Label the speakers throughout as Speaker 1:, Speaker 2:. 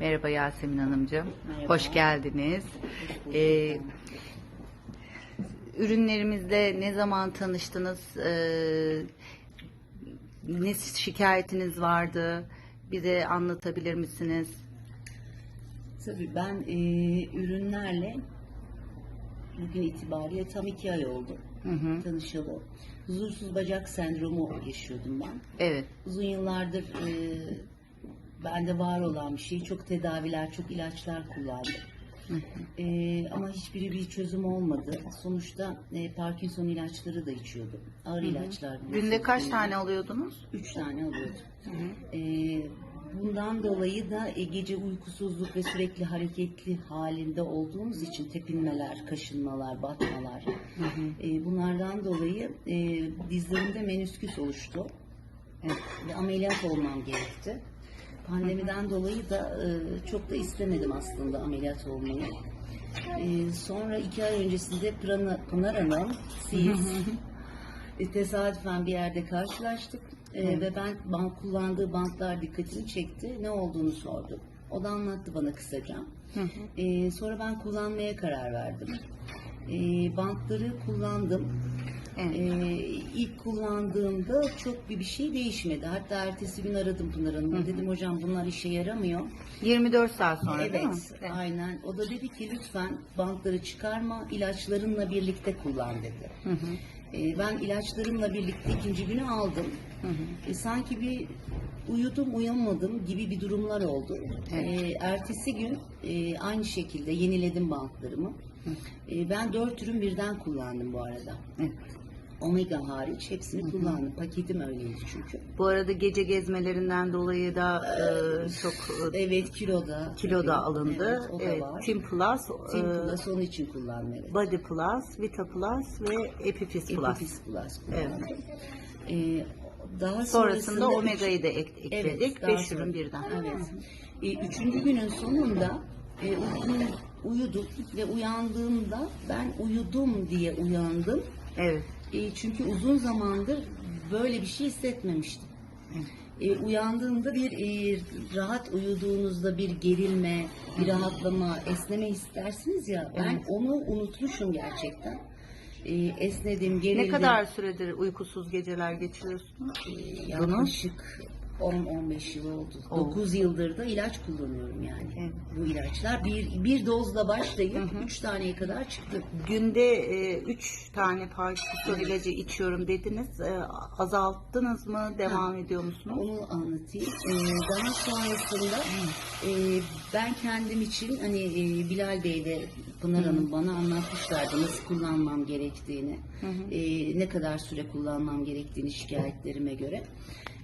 Speaker 1: Merhaba Yasemin Hanımcığım.
Speaker 2: Merhaba.
Speaker 1: Hoş geldiniz.
Speaker 2: bulduk
Speaker 1: Ee, ürünlerimizle ne zaman tanıştınız? Ee, ne şikayetiniz vardı? Bize anlatabilir misiniz?
Speaker 2: Tabii ben e, ürünlerle bugün itibariyle tam iki ay oldu
Speaker 1: Hı hı.
Speaker 2: tanışalı. Huzursuz bacak sendromu yaşıyordum ben.
Speaker 1: Evet.
Speaker 2: Uzun yıllardır e, bende var olan bir şey. Çok tedaviler, çok ilaçlar kullandım. E, ama hiçbiri bir çözüm olmadı. Sonuçta e, Parkinson ilaçları da içiyordum. Ağır ilaçlar.
Speaker 1: Günde kaç tane alıyordunuz?
Speaker 2: Üç tane alıyordum. Ee, bundan dolayı da e, gece uykusuzluk ve sürekli hareketli halinde olduğumuz için tepinmeler, kaşınmalar, batmalar. e, bunlardan dolayı e, dizlerimde menüsküs oluştu. Ve ameliyat olmam gerekti. Pandemiden dolayı da e, çok da istemedim aslında ameliyat olmayı. E, sonra iki ay öncesinde Pınar, Pınar Hanım, siz e, tesadüfen bir yerde karşılaştık E, ve ben bant kullandığı bantlar dikkatini çekti. Ne olduğunu sordu. O da anlattı bana kısaca. E, sonra ben kullanmaya karar verdim. E, bantları kullandım.
Speaker 1: Evet.
Speaker 2: E, ilk kullandığımda çok bir bir şey değişmedi. Hatta ertesi gün aradım Pınar Hanım'ı. Dedim hocam bunlar işe yaramıyor.
Speaker 1: 24 saat sonra değil mi?
Speaker 2: Evet, aynen. O da dedi ki lütfen bantları çıkarma, ilaçlarınla birlikte kullan dedi. Ee, ben ilaçlarımla birlikte ikinci günü aldım. E, sanki bir uyudum uyanmadım gibi bir durumlar oldu. Ee, ertesi gün e, aynı şekilde yeniledim bantlarımı. E, ben dört ürün birden kullandım bu arada.
Speaker 1: Evet.
Speaker 2: Omega hariç hepsini kullandım. Paketim öyleydi çünkü.
Speaker 1: Bu arada gece gezmelerinden dolayı da e, çok e,
Speaker 2: Evet kiloda.
Speaker 1: kilo da
Speaker 2: Evet,
Speaker 1: alındı.
Speaker 2: Evet, o da
Speaker 1: Evet,
Speaker 2: var.
Speaker 1: Tim Plus,
Speaker 2: Tim
Speaker 1: e,
Speaker 2: Plus onun için kullandım evet.
Speaker 1: Body Plus, Vita Plus ve Epifis Plus.
Speaker 2: Epifis Plus kullandım. Ee, daha
Speaker 1: Sonrasında
Speaker 2: sonrasında
Speaker 1: Omega'yı da ek- ekledik.
Speaker 2: Evet, daha sonra-
Speaker 1: ürün birden.
Speaker 2: Evet. Ee, üçüncü günün sonunda e, uyudum ve uyandığımda ben uyudum diye uyandım.
Speaker 1: Evet.
Speaker 2: E, çünkü uzun zamandır böyle bir şey hissetmemiştim. E, uyandığımda bir e, rahat uyuduğunuzda bir gerilme, bir rahatlama, esneme istersiniz ya. Ben
Speaker 1: Evet.
Speaker 2: onu unutmuşum gerçekten. E, esnedim, gerildim.
Speaker 1: Ne kadar süredir uykusuz geceler geçiriyorsunuz?
Speaker 2: E, yaklaşık 10-15 yıl oldu.
Speaker 1: Oo.
Speaker 2: 9 yıldır da ilaç kullanıyorum yani.
Speaker 1: Evet.
Speaker 2: Bu ilaçlar bir, bir dozla başlayıp 3 taneye kadar çıktı.
Speaker 1: Günde 3 tane Parkinson ilacı içiyorum dediniz. E, azalttınız mı? Devam ediyor musunuz?
Speaker 2: Onu anlatayım. Ee, daha sonrasında e, ben kendim için hani e, Bilal Bey ve Pınar Hanım bana anlatmışlardı nasıl kullanmam gerektiğini, e, ne kadar süre kullanmam gerektiğini şikayetlerime göre.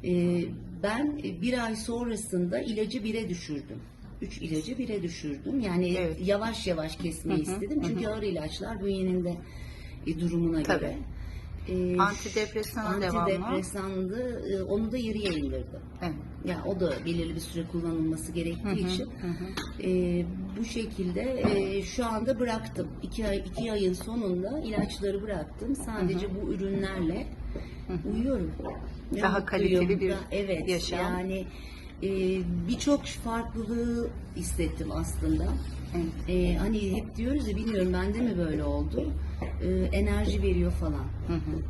Speaker 2: E, ben bir ay sonrasında ilacı bire düşürdüm. Üç ilacı bire düşürdüm. Yani
Speaker 1: Evet.
Speaker 2: yavaş yavaş kesmeyi istedim. Çünkü ağır ilaçlar bünyenin de e, durumuna
Speaker 1: Tabii.
Speaker 2: göre. E,
Speaker 1: Antidepresan.
Speaker 2: Antidepresandı. e, Onu da yarıya indirdim.
Speaker 1: Evet.
Speaker 2: Ya o da belirli bir süre kullanılması gerektiği için e, bu şekilde e, şu anda bıraktım. İki ay iki ayın sonunda ilaçları bıraktım. Sadece bu ürünlerle uyuyorum.
Speaker 1: Daha kaliteli bir
Speaker 2: Da- evet,
Speaker 1: yaşam.
Speaker 2: Yani e, birçok farklılığı hissettim aslında. E, hani hep diyoruz ya bilmiyorum bende mi böyle oldu? E, enerji veriyor falan.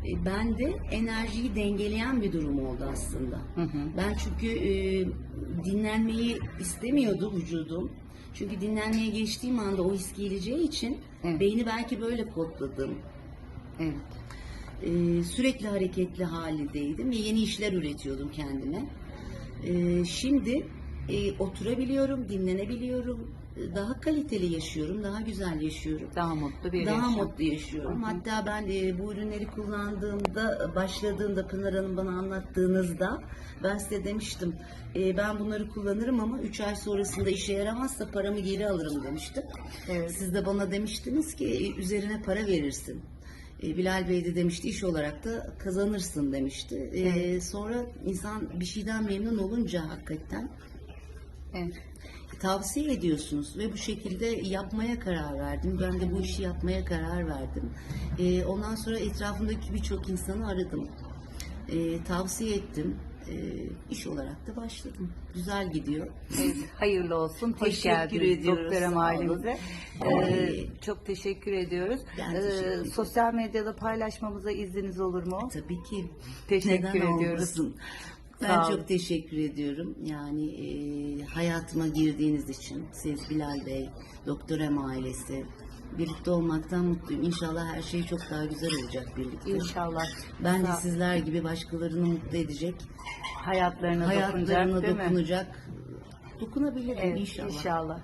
Speaker 2: E, ben de enerjiyi dengeleyen bir durum oldu aslında. Ben çünkü e, dinlenmeyi istemiyordu vücudum. Çünkü dinlenmeye geçtiğim anda o his geleceği için
Speaker 1: Evet.
Speaker 2: beyni belki böyle kodladım.
Speaker 1: Evet.
Speaker 2: Ee, sürekli hareketli halindeydim ve yeni işler üretiyordum kendime. Ee, şimdi e, oturabiliyorum, dinlenebiliyorum, e, daha kaliteli yaşıyorum, daha güzel yaşıyorum.
Speaker 1: Daha mutlu bir
Speaker 2: Daha
Speaker 1: yaşam.
Speaker 2: mutlu yaşıyorum. Hatta ben e, bu ürünleri kullandığımda, başladığımda Pınar Hanım bana anlattığınızda ben size demiştim e, ben bunları kullanırım ama 3 ay sonrasında işe yaramazsa paramı geri alırım demiştim.
Speaker 1: Evet.
Speaker 2: Siz de bana demiştiniz ki e, üzerine para verirsin. E, Bilal Bey de demişti iş olarak da kazanırsın demişti. E, Sonra insan bir şeyden memnun olunca hakikaten
Speaker 1: Evet.
Speaker 2: tavsiye ediyorsunuz ve bu şekilde yapmaya karar verdim. Ben de bu işi yapmaya karar verdim. Ee, ondan sonra etrafımdaki birçok insanı aradım. Ee, tavsiye ettim. E, iş olarak da başladım. Güzel gidiyor.
Speaker 1: Evet, hayırlı olsun. Hoş
Speaker 2: Teşekkür
Speaker 1: geldiniz
Speaker 2: ediyoruz,
Speaker 1: Doktor
Speaker 2: sağ
Speaker 1: ailemize. Ee,
Speaker 2: Ee,
Speaker 1: çok teşekkür ediyoruz.
Speaker 2: Ben
Speaker 1: Ee,
Speaker 2: teşekkür ederim.
Speaker 1: sosyal medyada paylaşmamıza izniniz olur mu?
Speaker 2: Tabii ki.
Speaker 1: Teşekkür
Speaker 2: Neden
Speaker 1: ediyoruz.
Speaker 2: olmasın? Ben
Speaker 1: Sağ
Speaker 2: çok teşekkür ediyorum. Yani e, hayatıma girdiğiniz için siz Bilal Bey, Doktor Em ailesi birlikte olmaktan mutluyum. İnşallah her şey çok daha güzel olacak birlikte.
Speaker 1: İnşallah.
Speaker 2: Ben de sizler gibi başkalarını mutlu edecek,
Speaker 1: hayatlarına,
Speaker 2: hayatlarına
Speaker 1: dokunacak
Speaker 2: dokunacak, dokunabilirim
Speaker 1: Evet,
Speaker 2: inşallah.
Speaker 1: inşallah.